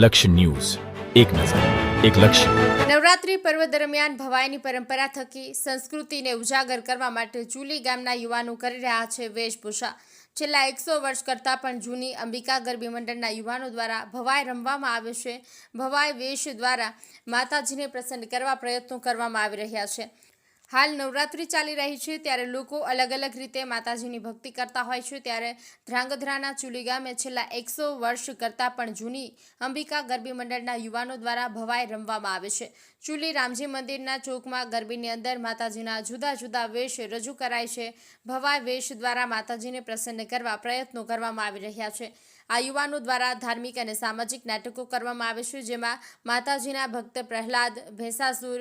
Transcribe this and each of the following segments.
લક્ષ્ય ન્યૂઝ. એક નજર, એક લક્ષ્ય. નવરાત્રી પર્વ દરમિયાન ભવાઈની પરંપરા થકી સંસ્કૃતિને ઉજાગર કરવા માટે ચુલી ગામના યુવાનો કરી રહ્યા છે વેશભૂષા. છેલ્લા એકસો વર્ષ કરતાં પણ જૂની અંબિકા ગરબી મંડળના યુવાનો દ્વારા ભવાઈ રમવામાં આવે છે. ભવાઈ વેશ દ્વારા માતાજીને પ્રસન્ન કરવા પ્રયત્નો કરવામાં આવી રહ્યા છે. હાલ નવરાત્રિ ચાલી રહી છે, ત્યારે લોકો અલગ અલગ રીતે માતાજીની ભક્તિ કરતા હોય છે. ત્યારે ધ્રાંગધ્રાના ચુલી ગામે છેલ્લા એકસો વર્ષ કરતાં પણ જૂની અંબિકા ગરબી મંડળના યુવાનો દ્વારા ભવાઈ રમવામાં આવે છે. ચુલી રામજી મંદિરના ચોકમાં ગરબીની અંદર માતાજીના જુદા જુદા વેશ રજૂ કરાય છે. ભવાઈ વેશ દ્વારા માતાજીને પ્રસન્ન કરવા પ્રયત્નો કરવામાં આવી રહ્યા છે. આ યુવાનો દ્વારા ધાર્મિક અને સામાજિક નાટકો કરવામાં આવે છે, જેમાં માતાજીના ભક્ત પ્રહલાદ ભેસાસુર,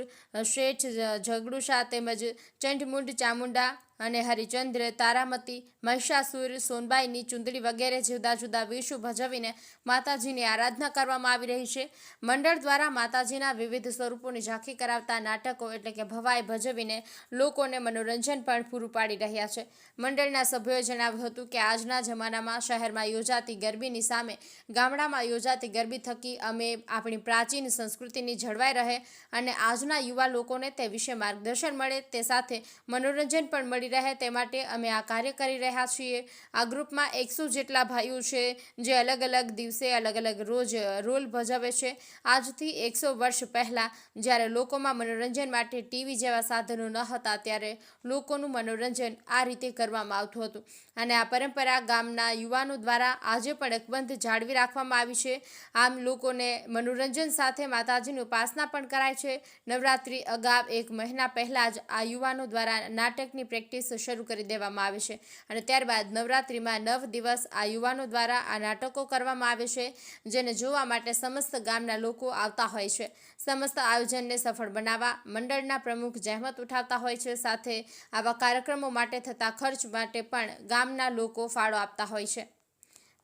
શેઠ ઝગડુશા તેમજ ચંડમુંડ ચામુંડા અને હરિચંદ્ર, તારામતી, મહિષાસુર, સોનબાઈની ચુંદડી વગેરે જુદા જુદા વેશો ભજવીને માતાજીની આરાધના કરવામાં આવી રહી છે. મંડળ દ્વારા માતાજીના વિવિધ સ્વરૂપોની ઝાંખી કરાવતા નાટકો એટલે કે ભવાઈ ભજવીને લોકોને મનોરંજન પણ પૂરું પાડી રહ્યા છે. મંડળના સભ્યોએ જણાવ્યું હતું કે આજના જમાનામાં શહેરમાં યોજાતી ગરબીની સામે ગામડામાં યોજાતી ગરબી થકી અમે આપણી પ્રાચીન સંસ્કૃતિની જળવાઈ રહે અને આજના યુવા લોકોને તે વિશે માર્ગદર્શન મળે તે સાથે મનોરંજન પણ મળી રહે તે માટે અમે આ કાર્ય કરી રહ્યા છીએ. આ ગ્રુપમાં એકસો જેટલા ભાઈઓ છે, જે અલગ અલગ દિવસે અલગ અલગ રોજ રોલ ભજવે છે. આજથી એકસો વર્ષ પહેલાં જ્યારે લોકોમાં મનોરંજન માટે ટીવી જેવા સાધનો ન હતા ત્યારે લોકોનું મનોરંજન આ રીતે કરવામાં આવતું હતું. અને આ પરંપરા ગામના યુવાનો દ્વારા આજે પણ અકબંધ જાળવી રાખવામાં આવી છે. આમ લોકોને મનોરંજન સાથે માતાજીની ઉપાસના પણ કરાય છે. નવરાત્રિ અગાઉ એક મહિના પહેલાં જ આ યુવાનો દ્વારા નાટકની પ્રેક્ટિસ શરૂ કરી દેવામાં આવે છે. અને ત્યારબાદ નવરાત્રિમાં નવ દિવસ આ યુવાનો દ્વારા આ નાટકો કરવામાં આવે છે, જેને જોવા માટે સમસ્ત ગામના લોકો આવતા હોય છે. સમસ્ત આયોજનને સફળ બનાવવા મંડળના પ્રમુખ જહેમત ઉઠાવતા હોય છે, સાથે આવા કાર્યક્રમો માટે થતા ખર્ચ માટે પણ ગામના લોકો ફાળો આપતા હોય છે.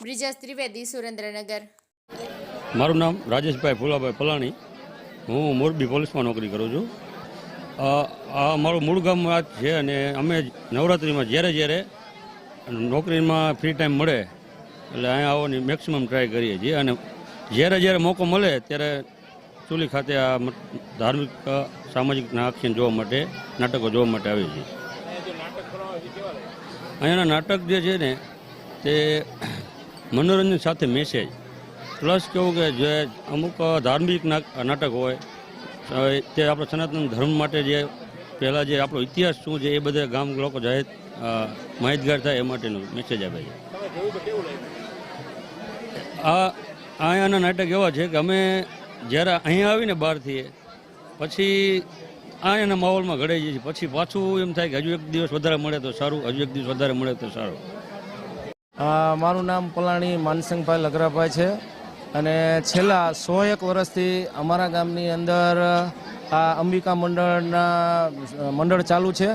બ્રિજેશ ત્રિવેદી, સુરેન્દ્રનગર. મારું નામ રાજેશભાઈ ફુલાભાઈ પલાણી. હું મોરબી પોલીસમાં નોકરી કરું છું. અ, આ મારું મૂળ ગામ છે અને અમે નવરાત્રિમાં જ્યારે જ્યારે નોકરીમાં ફ્રી ટાઈમ મળે એટલે અહીંયા આવવાની મેક્સિમમ ટ્રાય કરીએ છીએ. અને જ્યારે જ્યારે મોકો મળે ત્યારે ચૂલી ખાતે આ ધાર્મિક સામાજિક આક્ષન જોવા માટે નાટકો જોવા માટે આવી છે અહીંયાના નાટક જે છે ને તે મનોરંજન સાથે મેસેજ પ્લસ કેવું કે જે અમુક ધાર્મિક નાટક હોય તે આપણા સનાતન ધર્મ માટે જે પહેલાં જે આપણો ઇતિહાસ શું છે એ બધા ગામ લોકો જાહેર માહિતગાર થાય એ માટેનો મેસેજ આપે છે. આ અહીંયાના નાટક એવા છે કે અમે જ્યારે અહીંયા આવીને બહારથી પછી અહીંયાના માહોલમાં ઘડાઈ જઈએ છીએ. પછી પાછું એમ થાય કે હજુ એક દિવસ વધારે મળે તો સારું હજુ એક દિવસ વધારે મળે તો સારું. મારું નામ પલાણી માનસિંહભાઈ લગરાભાઈ છે. અને છેલ્લા સો એક વર્ષથી અમારા ગામની અંદર આ અંબિકા મંડળના મંડળ ચાલુ છે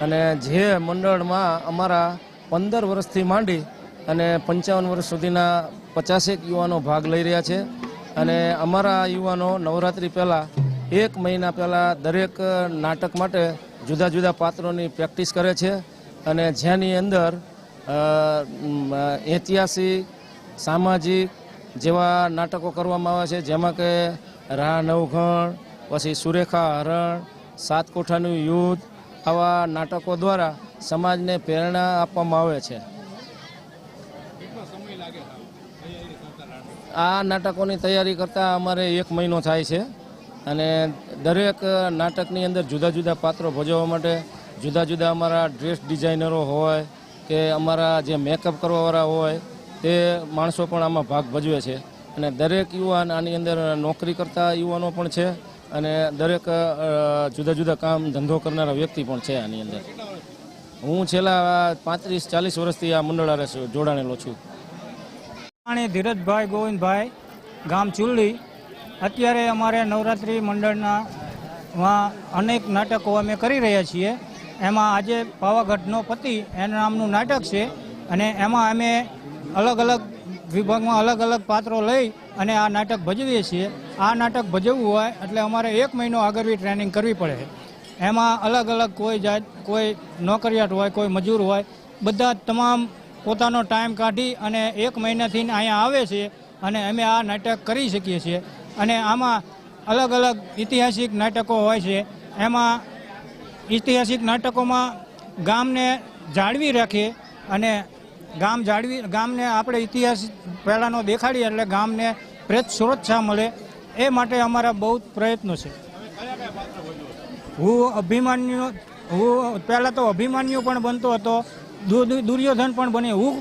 અને જે મંડળમાં અમારા પંદર વર્ષથી માંડી અને પંચાવન વર્ષ સુધીના પચાસેક યુવાનો ભાગ લઈ રહ્યા છે અને અમારા યુવાનો નવરાત્રિ પહેલાં એક મહિના પહેલાં દરેક નાટક માટે જુદા જુદા પાત્રોની પ્રેક્ટિસ કરે છે અને જેની અંદર ઐતિહાસિક, સામાજિક જેવા નાટકો કરવામાં આવે છે, જેમાં કે રા નવઘણ, પછી સુરેખા હરણ સાત કોઠાનું યુદ્ધ, આવા નાટકો દ્વારા સમાજને પ્રેરણા આપવામાં આવે છે. આ નાટકોની તૈયારી કરતાં અમારે એક મહિનો થાય છે અને દરેક નાટકની અંદર જુદા જુદા પાત્રો ભજવવા માટે જુદા જુદા અમારા ડ્રેસ ડિઝાઇનરો હોય કે અમારા જે મેકઅપ કરવાવાળા હોય તે માણસો પણ આમાં ભાગ ભજવે છે. અને દરેક યુવાન આની અંદર નોકરી કરતા યુવાનો પણ છે અને દરેક જુદા જુદા કામ ધંધો કરનારા વ્યક્તિ પણ છે આની અંદર. હું છેલ્લા પાંત્રીસ ચાલીસ વર્ષથી આ મંડળ હારે જોડાણેલો છું. ધીરજભાઈ ગોવિંદભાઈ, ગામ ચુલ્લી. અત્યારે અમારે નવરાત્રિ મંડળના અનેક નાટકો અમે કરી રહ્યા છીએ. એમાં આજે પાવાગઢનો પતિ, એના નામનું નાટક છે. અને એમાં અમે અલગ અલગ વિભાગમાં અલગ અલગ પાત્રો લઈ અને આ નાટક ભજવીએ છીએ. આ નાટક ભજવવું હોય એટલે અમારે એક મહિનો આગળવી ટ્રેનિંગ કરવી પડે. એમાં અલગ અલગ કોઈ જાત, કોઈ નોકરિયાત હોય, કોઈ મજૂર હોય, બધા તમામ પોતાનો ટાઈમ કાઢી અને એક મહિનાથી અહીંયા આવે છે અને અમે આ નાટક કરી શકીએ છીએ. અને આમાં અલગ અલગ ઐતિહાસિક નાટકો હોય છે. એમાં ઐતિહાસિક નાટકોમાં ગામને જાળવી રાખીએ અને ગામ જાળવી ગામને આપણે ઇતિહાસ પહેલાંનો દેખાડીએ એટલે ગામને પ્રેત સુરક્ષા મળે. એ માટે અમારા બહુ પ્રયત્નો છે. હું અભિમાન્યુ, હું પહેલાં તો અભિમાન્યુ પણ બનતો હતો. દુર્યોધન પણ બની હું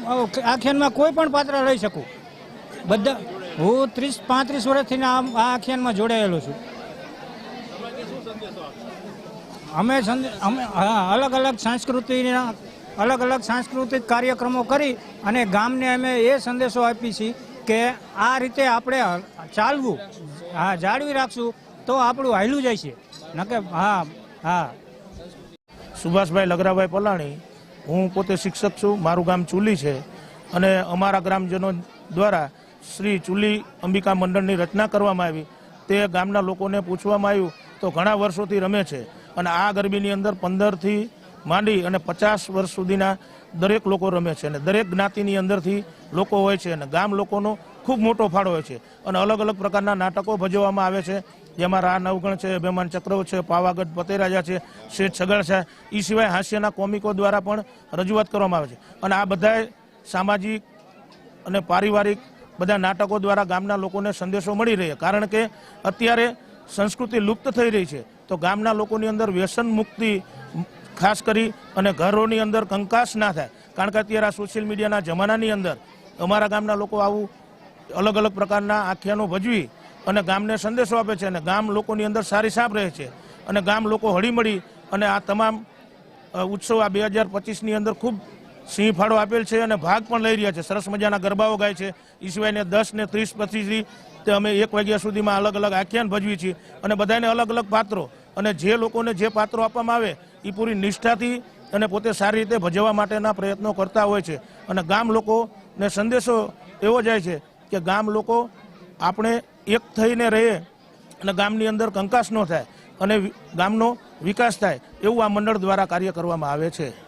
આખ્યાનમાં કોઈ પણ પાત્ર લઈ શકું. બધા હું ત્રીસ પાંત્રીસ વર્ષથી આ આખ્યાનમાં જોડાયેલો છું. અમે અમે અલગ અલગ સંસ્કૃતિના અલગ અલગ સાંસ્કૃતિક કાર્યક્રમો કરી અને ગામને અમે એ સંદેશો આપી છીએ કે આ રીતે આપણે ચાલવું, હા, જાળવી રાખશું તો આપણું હાયલું જાય છે. નકે, હા હા. સુભાષભાઈ લગરાભાઈ પલાણી, હું પોતે શિક્ષક છું, મારું ગામ ચુલી છે અને અમારા ગ્રામજનો દ્વારા શ્રી ચુલી અંબિકા મંડળની રચના કરવામાં આવી. તે ગામના લોકોને પૂછવામાં આવ્યું, તો ઘણા વર્ષોથી રમે છે અને આ ગરબીની અંદર પંદરથી માંડી અને પચાસ વર્ષ સુધીના દરેક લોકો રમે છે અને દરેક જ્ઞાતિની અંદરથી લોકો હોય છે અને ગામ લોકોનો ખૂબ મોટો ફાળો હોય છે. અને અલગ અલગ પ્રકારના નાટકો ભજવવામાં આવે છે. જેમાં રા નવગણ છે, અભિમાન ચક્રવ છે, પાવાગઢ પતેરાજા છે, શેઠ સગડ છે. એ સિવાય હાસ્યના કોમિકો દ્વારા પણ રજૂઆત કરવામાં આવે છે. અને આ બધાય સામાજિક અને પારિવારિક બધા નાટકો દ્વારા ગામના લોકોને સંદેશો મળી રહે. કારણ કે અત્યારે સંસ્કૃતિ લુપ્ત થઈ રહી છે. તો ગામના લોકોની અંદર વ્યસન મુક્તિ ખાસ કરી અને ઘરોની અંદર કંકાસ ના થાય. કારણ કે અત્યારે આ સોશિયલ મીડિયાના જમાનાની અંદર અમારા ગામના લોકો આવું અલગ અલગ પ્રકારના આખ્યાનો ભજવી અને ગામને સંદેશો આપે છે અને ગામ લોકોની અંદર સારી સાપ રહે છે. અને ગામ લોકો હળીમળી અને આ તમામ ઉત્સવ આ બે હજાર પચીસની અંદર ખૂબ સિંહ ફાળો આપેલ છે અને ભાગ પણ લઈ રહ્યા છે. સરસ મજાના ગરબાઓ ગાય છે. એ સિવાયને દસ ને ત્રીસ પચીસથી તે અમે એક વાગ્યા સુધીમાં અલગ અલગ આખ્યાન ભજવી છીએ અને બધાને અલગ અલગ પાત્રો અને જે લોકોને જે પાત્રો આપવામાં આવે એ પૂરી નિષ્ઠાથી અને પોતે સારી રીતે ભજવવા માટેના પ્રયત્નો કરતા હોય છે. અને ગામ લોકોને સંદેશો એવો જાય છે કે ગામ લોકો આપણે એક થઈને રહીએ અને ગામની અંદર કંકાસ ન થાય અને ગામનો વિકાસ થાય એવું આ મંડળ દ્વારા કાર્ય કરવામાં આવે છે.